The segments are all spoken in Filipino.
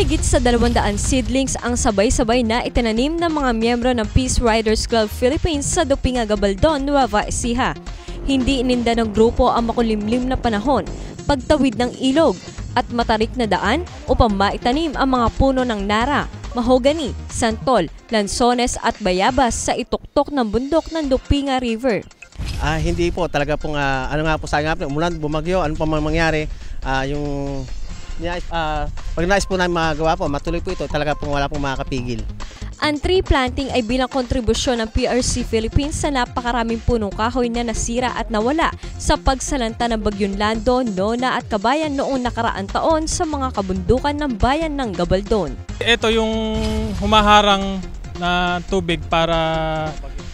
Mahigit sa 200 seedlings ang sabay-sabay na itinanim ng mga miyembro ng Peace Riders Club Philippines sa Dupinga Gabaldon, Nueva Ecija. Hindi ininda ng grupo ang makulimlim na panahon, pagtawid ng ilog at matarik na daan upang maitanim ang mga puno ng nara, mahogani, santol, lansones at bayabas sa ituktok ng bundok ng Dupinga River. Ah, hindi po talaga pong ah, ano nga po sa nga umulan, bumagyo, ano pa man mangyari, ah, yung nais, ah, pag nais po namin magawa po, matuloy po ito, talaga pong wala pong makakapigil. Ang tree planting ay bilang kontribusyon ng PRC Philippines sa napakaraming punong kahoy na nasira at nawala sa pagsalanta ng Bagyong Lando, Nona at Kabayan noong nakaraang taon sa mga kabundukan ng bayan ng Gabaldon. Ito yung humaharang na tubig para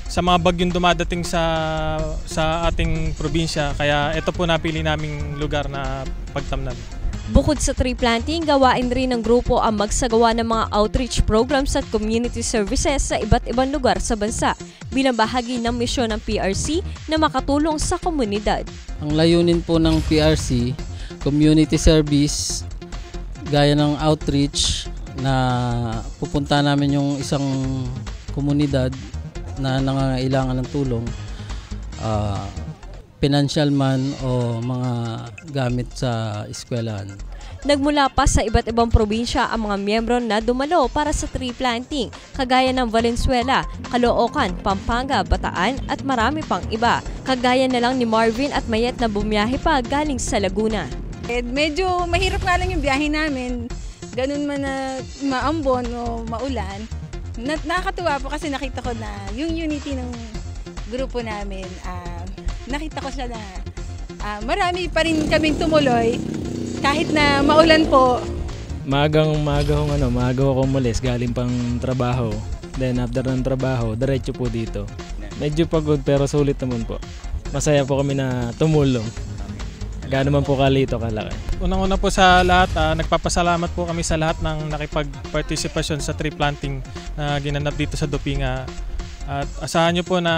sa mga bagyong dumadating sa sa ating probinsya. Kaya ito po napili naming lugar na pagtamnan. Bukod sa tree planting, gawain rin ng grupo ang magsagawa ng mga outreach programs at community services sa iba't ibang lugar sa bansa bilang bahagi ng misyon ng PRC na makatulong sa komunidad. Ang layunin po ng PRC, community service, gaya ng outreach na pupunta namin yung isang komunidad na nangangailangan ng tulong, ah, financial man o mga gamit sa eskwelahan. Nagmula pa sa iba't ibang probinsya ang mga miyembro na dumalo para sa tree planting, kagaya ng Valenzuela, Caloocan, Pampanga, Bataan at marami pang iba. Kagaya na lang ni Marvin at Mayet na bumiyahe pa galing sa Laguna. Eh, medyo mahirap nga lang yung biyahe namin. Ganun man na maambon o maulan. Na, nakakatuwa po kasi nakita ko na yung unity ng grupo namin, ah, nakita ko siya na ah, marami pa rin kaming tumuloy kahit na maulan po. Maagang maaga akong ano, maaga ako umalis galing pang trabaho. Then after ng trabaho, diretso po dito. Medyo pagod pero sulit naman po. Masaya po kami na tumulong. Gaano man po kalito kalaki. Unang-una po sa lahat, ah, nagpapasalamat po kami sa lahat ng nakipag-participation sa tree planting na ginanap dito sa Dupinga. At asahan nyo po na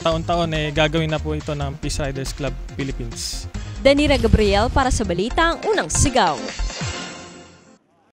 taon-taon eh gagawin na po ito ng Peace Riders Club Philippines. Danira Gabriel para sa Balita, ang Unang Sigaw.